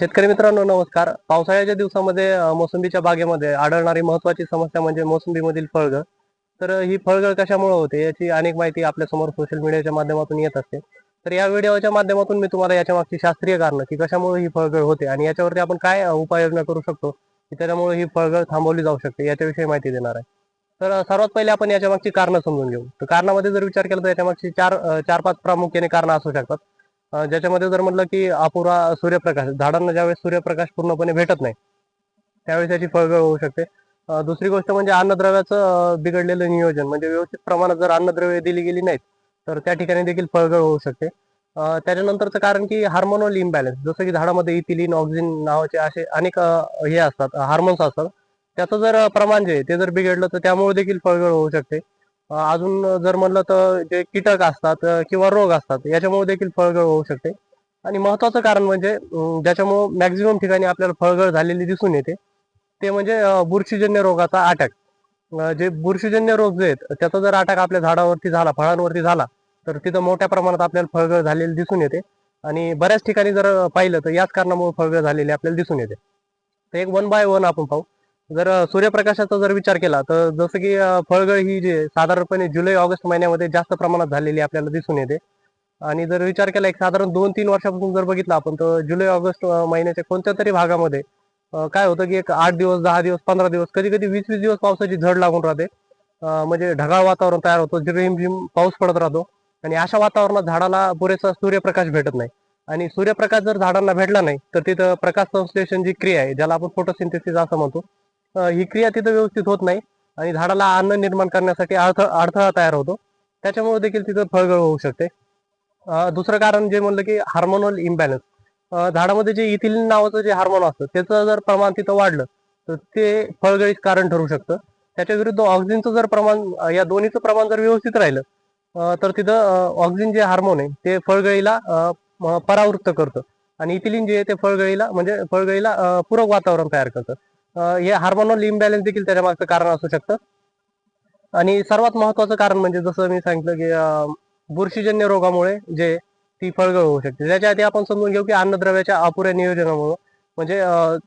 शेतकरी मित्रांनो नमस्कार. पावसाळ्याच्या दिवसामध्ये मोसंबीच्या बागेमध्ये आढळणारी महत्वाची समस्या म्हणजे मोसंबीमधील फळगळ तर ही फळगळ कशामुळे होते याची अनेक माहिती आपल्यासमोर सोशल मीडियाच्या माध्यमातून येत असते. तर या व्हिडिओच्या माध्यमातून मी तुम्हाला याच्या मागची शास्त्रीय कारण की कशामुळे ही फळगळ होते आणि याच्यावरती आपण काय उपाययोजना करू शकतो की त्याच्यामुळे ही फळगळ थांबवली जाऊ शकते याच्याविषयी माहिती देणार आहे. तर सर्वात पहिले आपण याच्या मागची कारणं समजून घेऊ. तर कारणामध्ये जर विचार केला तर याच्या मागची चार चार पाच प्रामुख्याने कारणं असू शकतात. ज्याच्यामध्ये जर म्हटलं की अपुरा सूर्यप्रकाश झाडांना ज्यावेळेस सूर्यप्रकाश पूर्णपणे भेटत नाही त्यावेळेस त्याची फळगळ होऊ शकते. दुसरी गोष्ट म्हणजे अन्नद्रव्याचं बिघडलेलं नियोजन म्हणजे व्यवस्थित प्रमाणात जर अन्नद्रव्य दिली गेली नाहीत तर त्या ठिकाणी देखील फळगळ होऊ शकते. त्याच्यानंतरचं कारण की हार्मोनल इम्बॅलन्स जसं की झाडामध्ये इथिलिन ऑक्सिन नावाचे असे अनेक हे असतात हार्मोन्स असतात. त्याचं जर प्रमाण जे आहे ते जर बिघडलं तर त्यामुळे देखील फळगळ होऊ शकते. अजून जर म्हणलं तर जे कीटक असतात किंवा रोग असतात याच्यामुळे देखील फळगळ होऊ शकते. आणि महत्वाचं कारण म्हणजे ज्याच्यामुळे मॅक्झिमम ठिकाणी आपल्याला फळगळ झालेली दिसून येते. ते म्हणजे बुरशीजन्य रोगाचा अटॅक जे बुरशीजन्य रोग जे आहेत त्याचा जर अटॅक आपल्या झाडावरती झाला फळांवरती झाला तर तिथं मोठ्या प्रमाणात आपल्याला फळगळ झालेली दिसून येते. आणि बऱ्याच ठिकाणी जर पाहिलं तर याच कारणामुळे फळगळ झालेली आपल्याला दिसून येते. तर एक वन बाय वन आपण पाहू. जर सूर्यप्रकाशाचा जर विचार केला तर जसं की फळगळ ही जी साधारणपणे जुलै ऑगस्ट महिन्यामध्ये जास्त प्रमाणात झालेली आपल्याला दिसून येते. आणि जर विचार केला एक साधारण दोन तीन वर्षापासून जर बघितलं आपण तर जुलै ऑगस्ट महिन्याच्या कोणत्या तरी भागामध्ये काय होतं की एक आठ दिवस दहा दिवस पंधरा दिवस कधी कधी वीस वीस दिवस पावसाची झड लागून राहते. म्हणजे ढगाळ वातावरण तयार होतं झिम पाऊस पडत राहतो. आणि अशा वातावरणात झाडाला पुरेसा सूर्यप्रकाश भेटत नाही. आणि सूर्यप्रकाश जर झाडांना भेटला नाही तर तिथं प्रकाश संश्लेषण जी क्रिया आहे ज्याला आपण फोटोसिंथेसिस असं म्हणतो ही क्रिया तिथं व्यवस्थित होत नाही आणि झाडाला अन्न निर्माण करण्यासाठी अडथळा अडथळा तयार होतो. त्याच्यामुळे देखील तिथं फळगळ होऊ शकते. दुसरं कारण जे म्हणलं की हार्मोनल इम्बॅलन्स झाडामध्ये जे इथिलिन नावाचं जे हार्मोन असतं त्याचं जर प्रमाण तिथं वाढलं तर ते फळगळीच कारण ठरू शकतं. त्याच्या विरुद्ध ऑक्सिजनचं जर प्रमाण या दोन्हीचं प्रमाण जर व्यवस्थित राहिलं तर तिथं ऑक्सिजन जे हार्मोन आहे ते फळगळीला परावृत्त करतं. आणि इथिलिन जे आहे ते फळगळीला म्हणजे फळगळीला पूरक वातावरण तयार करतं. हे हार्मोनल इम्बॅलन्स देखील त्याच्या मागचं कारण असू शकतं. आणि सर्वात महत्वाचं कारण म्हणजे जसं मी सांगितलं की बुरशीजन्य रोगामुळे जे ती फळगळ होऊ शकते. त्याच्या आधी आपण समजून घेऊ की अन्नद्रव्याच्या अपुऱ्या नियोजनामुळे म्हणजे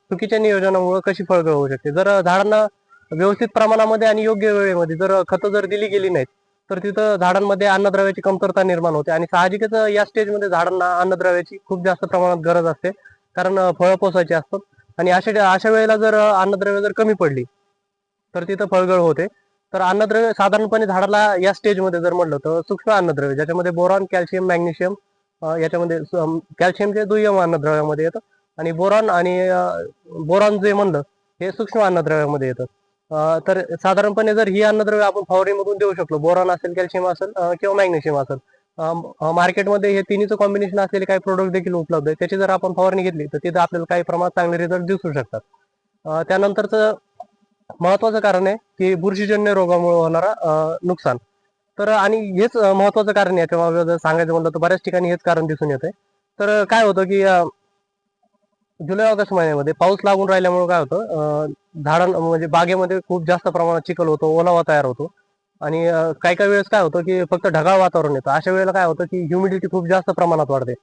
चुकीच्या नियोजनामुळे कशी फळगळ होऊ शकते. जर झाडांना व्यवस्थित प्रमाणामध्ये आणि योग्य वेळेमध्ये जर खतं जर दिली गेली नाहीत तर तिथं झाडांमध्ये अन्नद्रव्याची कमतरता निर्माण होते. आणि साहजिकच या स्टेजमध्ये झाडांना अन्नद्रव्याची खूप जास्त प्रमाणात गरज असते. कारण फळं पोसायची असतात. आणि अशा अशा वेळेला जर अन्नद्रव्य जर कमी पडली तर तिथं फळगळ होते. तर अन्नद्रव्य साधारणपणे झाडाला या स्टेजमध्ये जर म्हणलं तर सूक्ष्म अन्नद्रव्य ज्याच्यामध्ये बोरॉन कॅल्शियम मॅग्नेशियम याच्यामध्ये कॅल्शियमचे दुय्यम अन्नद्रव्यामध्ये येतं आणि बोरॉन आणि बोरॉन जे म्हणलं हे सूक्ष्म अन्नद्रव्यामध्ये येतं. तर साधारणपणे जर ही अन्नद्रव्य आपण फवारणीमधून देऊ शकलो बोरॉन असेल कॅल्शियम असेल किंवा मॅग्नेशियम असेल मार्केटमध्ये हे तिन्हीचं कॉम्बिनेशन असलेले काही प्रोडक्ट देखील उपलब्ध आहे त्याची जर आपण फवारणी घेतली तर तिथे आपल्याला काही प्रमाणात चांगले रिझल्ट दिसू शकतात. त्यानंतरच त्यानंतरचं महत्वाचं कारण आहे की बुरशीजन्य रोगामुळे होणारा नुकसान. तर आणि हेच महत्वाचं कारण आहे. याच्या जर सांगायचं म्हणलं तर बऱ्याच ठिकाणी हेच कारण दिसून येतंय. तर काय होतं की जुलै ऑगस्ट महिन्यामध्ये पाऊस लागून राहिल्यामुळे काय होतं झाडां म्हणजे बागेमध्ये खूप जास्त प्रमाणात चिखल होतो ओलावा तयार होतो. आणि काही काही वेळेस काय होतं की फक्त ढगाळ वातावरण येतं. अशा वेळेला काय होतं की ह्युमिडिटी खूप जास्त प्रमाणात वाढते.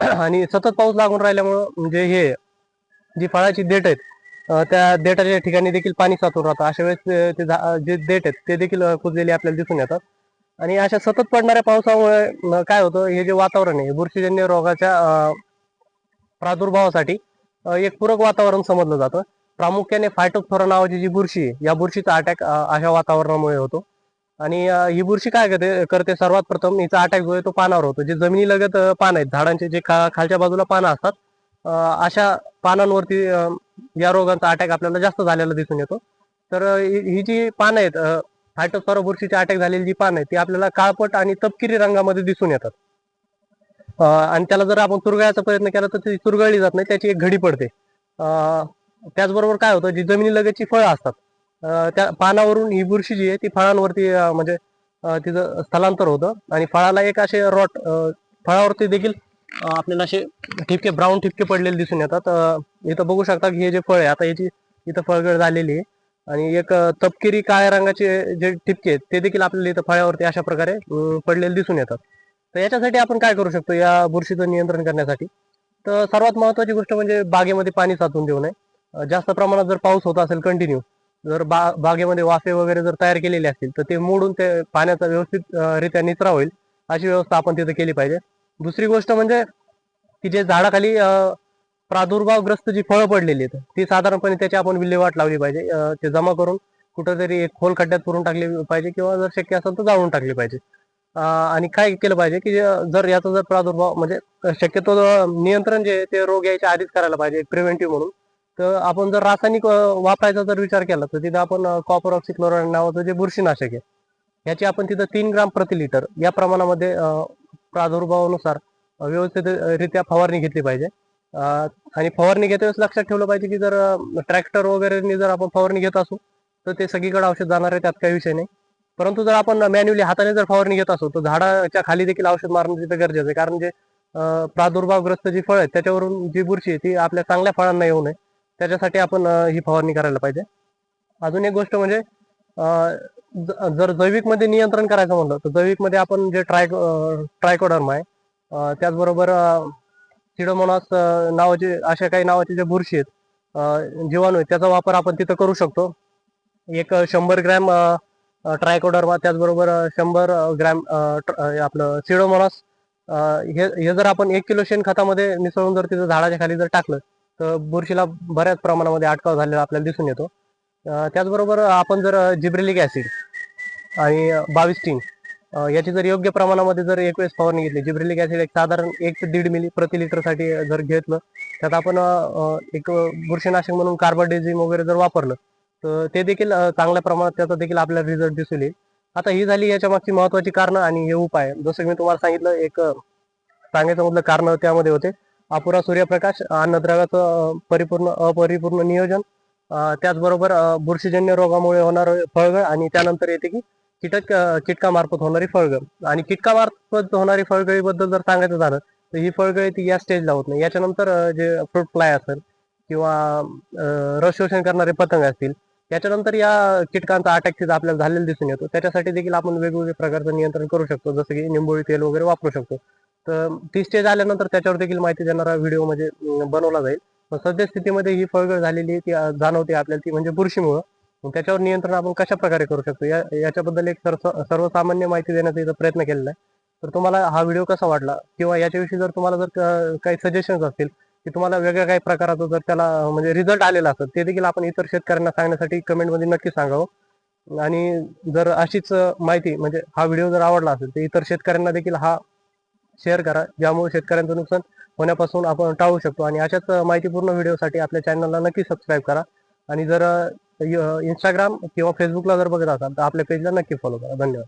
आणि सतत पाऊस लागून राहिल्यामुळं म्हणजे हे जी फळाची देठ आहेत त्या देठाच्या ठिकाणी देखील पाणी साचून राहतं. अशा वेळेस ते- जे देठ आहेत ते देखील कुजलेले आपल्याला दिसून येतात. आणि अशा सतत पडणाऱ्या पावसामुळे काय होतं हे जे वातावरण आहे बुरशीजन्य रोगाच्या प्रादुर्भावासाठी एक पूरक वातावरण समजलं जातं. प्रामुख्याने फायटोफोरा नावाची जी बुरशी या बुरशीचा अटॅक अशा वातावरणामुळे होतो. आणि ही बुरशी काय करते करते? सर्वात प्रथम हिचा अटॅक जो आहे तो पानावर होतो. जे जमिनीलगत पान आहेत झाडांचे जे खा- खालच्या बाजूला पानं असतात अशा पानांवरती या रोगांचा अटॅक आपल्याला जास्त झालेला दिसून येतो. तर ही जी पानं आहेत फायटोफोरा बुरशीची अटॅक झालेली जी पानं आहेत ती आपल्याला काळपट आणि तपकिरी रंगामध्ये दिसून येतात. आणि त्याला जर आपण चुरगळायचा प्रयत्न केला तर ती चुरगळली जात नाही त्याची एक घडी पडते. त्याचबरोबर काय होतं जी जमिनीलगतची फळं असतात त्या पानावरून ही बुरशी जी आहे ती फळांवरती म्हणजे तिचं स्थलांतर होतं. आणि फळाला एक असे रॉट फळावरती देखील आपल्याला असे ठिपके ब्राऊन ठिपके पडलेले दिसून येतात. इथं बघू शकता की हे जे फळ आहे आता याची इथं फळगळ झालेली आहे. आणि एक तपकिरी काळ्या रंगाचे जे ठिपके आहेत ते देखील आपल्याला इथं फळ्यावरती अशा प्रकारे पडलेले दिसून येतात. तर याच्यासाठी आपण काय करू शकतो या बुरशीचं नियंत्रण करण्यासाठी? तर सर्वात महत्वाची गोष्ट म्हणजे बागेमध्ये पाणी साचून देऊ नये. जास्त प्रमाणात जर पाऊस होत असेल कंटिन्यू जर बा बागेमध्ये वाफे वगैरे जर तयार केलेले असतील तर ते मोडून ते पाण्याचा व्यवस्थित रित्या निचरा होईल. अशी व्यवस्था आपण तिथे केली पाहिजे. दुसरी गोष्ट म्हणजे की जे झाडाखाली प्रादुर्भावग्रस्त जी फळं पडलेली आहेत ती साधारणपणे त्याची आपण विल्हेवाट लावली पाहिजे. ते जमा करून कुठेतरी एक खोल खड्ड्यात पुरून टाकली पाहिजे किंवा जर शक्य असेल तर जाळून टाकली पाहिजे. आणि काय केलं पाहिजे की जर याचा जर प्रादुर्भाव म्हणजे शक्यतो नियंत्रण जे ते रोग यायच्या आधीच करायला पाहिजे प्रिव्हेंटिव्ह म्हणून. तर आपण जर रासायनिक वापरायचा जर विचार केला तर तिथं आपण कॉपर ऑक्सिक्लोराईड नावाचं जे बुरशीनाशक आहे याची आपण तिथं तीन ग्राम प्रति लिटर या प्रमाणामध्ये प्रादुर्भावानुसार व्यवस्थित रित्या फवारणी घेतली पाहिजे. आणि फवारणी घेते वेळेस लक्षात ठेवलं पाहिजे की जर ट्रॅक्टर वगैरेनी जर आपण फवारणी घेत असू तर ते सगळीकडे औषध जाणार आहे त्यात काही विषय नाही. परंतु जर आपण मॅन्युअली हाताने जर फवारणी घेत असू तर झाडाच्या खाली देखील औषध मारणं तिथं गरजेचं आहे. कारण जे प्रादुर्भावग्रस्त जी फळ आहेत त्याच्यावरून जी बुरशी आहे ती आपल्या चांगल्या फळांना येऊ नये. त्याच्यासाठी आपण ही फवारणी करायला पाहिजे. अजून एक गोष्ट म्हणजे जर जैविकमध्ये नियंत्रण करायचं म्हणलं तर जैविकमध्ये आपण जे ट्राय ट्रायकोडर्म आहे त्याचबरोबर सिडोमोनास नावाचे अशा काही नावाचे जे बुरशी आहेत जीवाणू आहेत त्याचा वापर आपण तिथं करू शकतो. एक शंभर ग्रॅम ट्रायकोडर्मा त्याचबरोबर शंभर ग्रॅम आपलं सिडोमोनास हे हे जर आपण एक किलो शेणखतामध्ये मिसळून जर तिथं झाडाच्या खाली जर टाकलं तर बुरशीला बऱ्याच प्रमाणामध्ये अटकाव झालेला आपल्याला दिसून येतो. त्याचबरोबर आपण जर जिब्रेलिक ऍसिड आणि बावीस टीन याची जर योग्य प्रमाणामध्ये जर एक वेळेस फवारणी घेतली जिब्रेलिक ऍसिड एक साधारण एक ते दीड मिली प्रति लिटरसाठी जर घेतलं त्यात आपण एक बुरशीनाशक म्हणून कार्बोडेझिम वगैरे जर वापरलं तर ते देखील चांगल्या प्रमाणात त्याचा देखील आपल्याला रिझल्ट दिसून येईल. आता ही झाली याच्या मागची महत्वाची कारणं आणि हे उपाय. जसं की मी तुम्हाला सांगितलं एक सांगायचं मधलं कारण त्यामध्ये होते. अपुरा सूर्यप्रकाश अन्नद्रव्याचं परिपूर्ण अपरिपूर्ण नियोजन. त्याचबरोबर बुरशीजन्य रोगामुळे होणार फळगळ आणि त्यानंतर येते की कीटक अं, कीटकामार्फत होणारी फळगळ. आणि कीटकामार्फत होणारी फळगळीबद्दल जर सांगायचं झालं तर ही फळगळी ती या स्टेजला होत नाही. याच्यानंतर जे फ्रूट फ्लाय असेल किंवा रस शोषण करणारे पतंग असतील त्याच्यानंतर या कीटकांचा अटॅक तिथं आपल्याला झालेला दिसून येतो. त्याच्यासाठी देखील आपण वेगवेगळ्या प्रकारचं नियंत्रण करू शकतो. जसं की निंबोळी तेल वगैरे वापरू शकतो. तर ती स्टेज आल्यानंतर त्याच्यावर देखील माहिती देणारा व्हिडिओ म्हणजे बनवला जाईल. पण सद्यस्थितीमध्ये ही फळगळ झालेली ती जाणवते आपल्याला ती म्हणजे बुरशीमुळं. त्याच्यावर नियंत्रण आपण कशा प्रकारे करू शकतो? या याच्याबद्दल एक सर्वसामान्य माहिती देण्याचा इथं प्रयत्न केलेला आहे. तर तुम्हाला हा व्हिडिओ कसा वाटला? किंवा याच्याविषयी जर तुम्हाला जर काही सजेशन्स असतील की तुम्हाला वेगळ्या काही प्रकाराचं जर त्याला म्हणजे रिझल्ट आलेला असेल ते देखील आपण इतर शेतकऱ्यांना सांगण्यासाठी कमेंटमध्ये नक्की सांगावं. आणि जर अशीच माहिती म्हणजे हा व्हिडिओ जर आवडला असेल तर इतर शेतकऱ्यांना देखील हा शेअर करा. ज्यामुळे शेतकऱ्यांचं नुकसान होण्यापासून आपण टाळू शकतो. आणि अशाच माहितीपूर्ण व्हिडिओसाठी आपल्या चॅनलला नक्की सबस्क्राईब करा. आणि जर इंस्टाग्राम किंवा फेसबुकला जर बघत असाल तर आपल्या पेजला नक्की फॉलो करा. धन्यवाद.